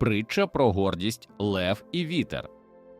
Притча про гордість Лев і вітер.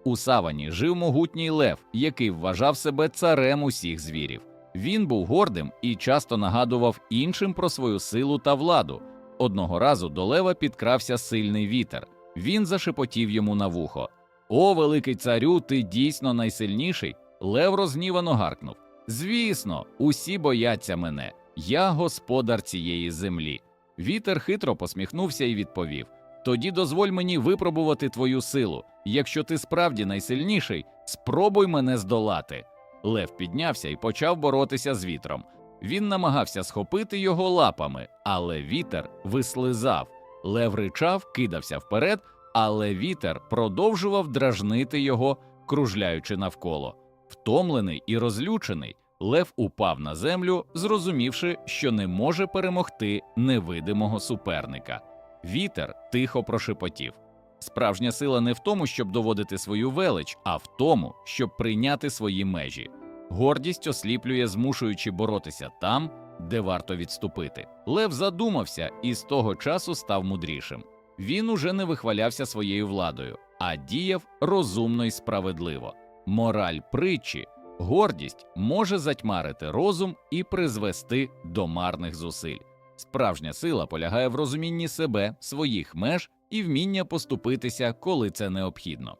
У савані жив могутній лев, який вважав себе царем усіх звірів. Він був гордим і часто нагадував іншим про свою силу та владу. Одного разу до лева підкрався сильний вітер. Він зашепотів йому на вухо. О, великий царю, ти дійсно найсильніший. Лев розгнівано гаркнув. Звісно, усі бояться мене. Я господар цієї землі. Вітер хитро посміхнувся і відповів: Тоді дозволь мені випробувати твою силу. Якщо ти справді найсильніший, спробуй мене здолати. Лев піднявся і почав боротися з вітром. Він намагався схопити його лапами, але вітер вислизав. Лев ричав, кидався вперед, але вітер продовжував дражнити його, кружляючи навколо. Втомлений і розлючений, Лев упав на землю, зрозумівши, що не може перемогти невидимого суперника. Вітер тихо прошепотів. Справжня сила не в тому, щоб доводити свою велич, а в тому, щоб прийняти свої межі. Гордість осліплює, змушуючи боротися там, де варто відступити. Лев задумався і з того часу став мудрішим. Він уже не вихвалявся своєю владою, а діяв розумно і справедливо. Мораль притчі, гордість може затьмарити розум і призвести до марних зусиль. Справжня сила полягає в розумінні себе, своїх меж і вміння поступитися, коли це необхідно.